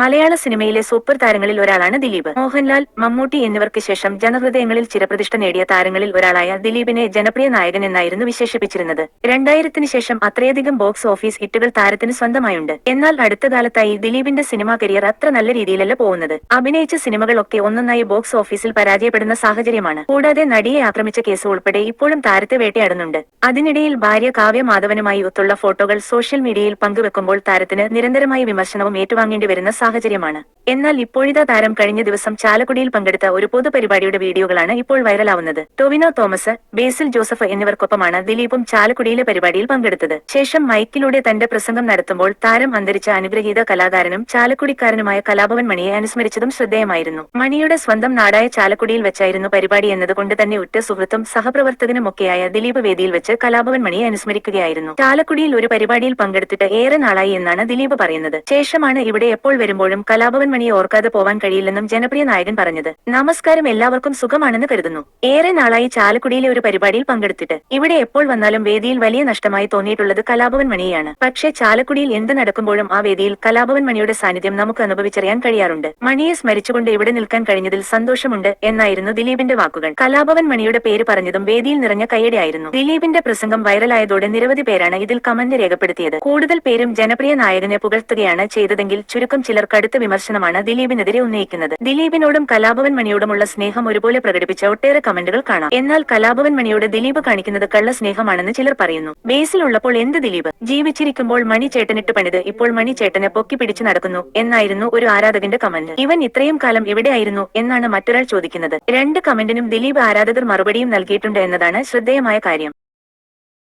മലയാള സിനിമയിലെ സൂപ്പർ താരങ്ങളിൽ ഒരാളാണ് ദിലീപ്. മോഹൻലാൽ മമ്മൂട്ടി എന്നിവർക്ക് ശേഷം ജനഹൃദയങ്ങളിൽ ചിരപ്രതിഷ്ഠ നേടിയ താരങ്ങളിൽ ഒരാളായ ദിലീപിനെ ജനപ്രിയ നായകൻ എന്നായിരുന്നു വിശേഷിപ്പിച്ചിരുന്നത്. രണ്ടായിരത്തിന് ശേഷം അത്രയധികം ബോക്സ് ഓഫീസ് ഹിറ്റുകൾ താരത്തിന് സ്വന്തമായുണ്ട്. എന്നാൽ അടുത്ത കാലത്തായി ദിലീപിന്റെ സിനിമാ കരിയർ അത്ര നല്ല രീതിയിലല്ല പോകുന്നത്. അഭിനയിച്ച സിനിമകളൊക്കെ ഒന്നൊന്നായി ബോക്സ് ഓഫീസിൽ പരാജയപ്പെടുന്ന സാഹചര്യമാണ്. കൂടാതെ നടിയെ ആക്രമിച്ച കേസ് ഉൾപ്പെടെ ഇപ്പോഴും താരത്തെ വേട്ടയാടുന്നുണ്ട്. അതിനിടയിൽ ഭാര്യ കാവ്യ മാധവനുമായി ഒത്തുള്ള ഫോട്ടോകൾ സോഷ്യൽ മീഡിയയിൽ പങ്കുവെക്കുമ്പോൾ താരത്തിന് നിരന്തരമായ വിമർശനവും ഏറ്റുവാങ്ങേണ്ടി വരുന്ന സാഹചര്യമാണ്. എന്നാൽ ഇപ്പോഴിതാ താരം കഴിഞ്ഞ ദിവസം ചാലക്കുടിയിൽ പങ്കെടുത്ത ഒരു പൊതുപരിപാടിയുടെ വീഡിയോകളാണ് ഇപ്പോൾ വൈറലാവുന്നത്. ടൊവിനോ തോമസ് ബേസിൽ ജോസഫ് എന്നിവർക്കൊപ്പമാണ് ദിലീപും ചാലക്കുടിയിലെ പരിപാടിയിൽ പങ്കെടുത്തത്. ശേഷം മൈക്കിലൂടെ തന്റെ പ്രസംഗം നടത്തുമ്പോൾ താരം അന്തരിച്ച അനുഗ്രഹീത കലാകാരനും ചാലക്കുടിക്കാരനുമായ കലാഭവൻ മണിയെ അനുസ്മരിച്ചതും ശ്രദ്ധേയമായിരുന്നു. മണിയുടെ സ്വന്തം നാടായ ചാലക്കുടിയിൽ വെച്ചായിരുന്നു പരിപാടി എന്നതുകൊണ്ട് തന്നെ ഉറ്റ സുഹൃത്തും സഹപ്രവർത്തകനുമൊക്കെയായ ദിലീപ് വേദിയിൽ വെച്ച് കലാഭവൻ മണിയെ അനുസ്മരിക്കുകയായിരുന്നു. ചാലക്കുടിയിൽ ഒരു പരിപാടിയിൽ പങ്കെടുത്തിട്ട് ഏറെ നാളായി എന്നാണ് ദിലീപ് പറയുന്നത്. ശേഷമാണ് ഇവിടെ എപ്പോൾ വരുമ്പോഴും കലാഭവൻ മണിയെ ഓർക്കാതെ പോവാൻ കഴിയില്ലെന്നും ജനപ്രിയ നായകൻ പറഞ്ഞത്. നമസ്കാരം എല്ലാവർക്കും സുഖമാണെന്ന് കരുതുന്നു. ഏറെ നാളായി ചാലക്കുടിയിലെ ഒരു പരിപാടിയിൽ പങ്കെടുത്തിട്ട് ഇവിടെ എപ്പോൾ വന്നാലും വേദിയിൽ വലിയ നഷ്ടമായി തോന്നിയിട്ടുള്ളത് കലാഭവൻ മണിയാണ് പക്ഷേ ചാലക്കുടിയിൽ എന്ത് നടക്കുമ്പോഴും ആ വേദിയിൽ കലാഭവൻ മണിയുടെ സാന്നിധ്യം നമുക്ക് അനുഭവിച്ചറിയാൻ കഴിയാറുണ്ട്. മണിയെ സ്മരിച്ചുകൊണ്ട് ഇവിടെ നിൽക്കാൻ കഴിഞ്ഞതിൽ സന്തോഷമുണ്ട് എന്നായിരുന്നു ദിലീപിന്റെ വാക്കുകൾ. കലാഭവൻ മണിയുടെ പേര് പറഞ്ഞതും വേദിയിൽ നിറഞ്ഞ കയ്യടിയായിരുന്നു ദിലീപിന്റെ പ്രസംഗം വൈറലായതോടെ നിരവധി പേരാണ് ഇതിൽ കമന്റ് രേഖപ്പെടുത്തിയത്. കൂടുതൽ പേരും ജനപ്രിയ നായകനെ പുകഴ്ത്തുകയാണ് ചെയ്തതെങ്കിൽ ചുരുക്കം ചിലർ കടുത്ത വിമർശനമാണ് ദിലീപിനെതിരെ ഉന്നയിക്കുന്നത്. ദിലീപിനോടും കലാഭവൻ മണിയോടുമുള്ള സ്നേഹം ഒരുപോലെ പ്രകടിപ്പിച്ച ഒട്ടേറെ കമന്റുകൾ കാണാം. എന്നാൽ കലാഭവൻ മണിയോട് ദിലീപ് കാണിക്കുന്നത് കള്ള സ്നേഹമാണെന്ന് ചിലർ പറയുന്നു. ബേസിലുള്ളപ്പോൾ എന്ത് ദിലീപ്? ജീവിച്ചിരിക്കുമ്പോൾ മണി ചേട്ടനിട്ട് പണിത് ഇപ്പോൾ മണി ചേട്ടനെ പൊക്കി പിടിച്ചു നടക്കുന്നു എന്നായിരുന്നു ഒരു ആരാധകന്റെ കമന്റ്. ഇവൻ ഇത്രയും കാലം എവിടെയായിരുന്നു എന്നാണ് മറ്റൊരാൾ ചോദിക്കുന്നത്. രണ്ട് കമന്റിനും ദിലീപ് ആരാധകർ മറുപടിയും നൽകിയിട്ടുണ്ട് എന്നതാണ് ശ്രദ്ധേയമായ കാര്യം.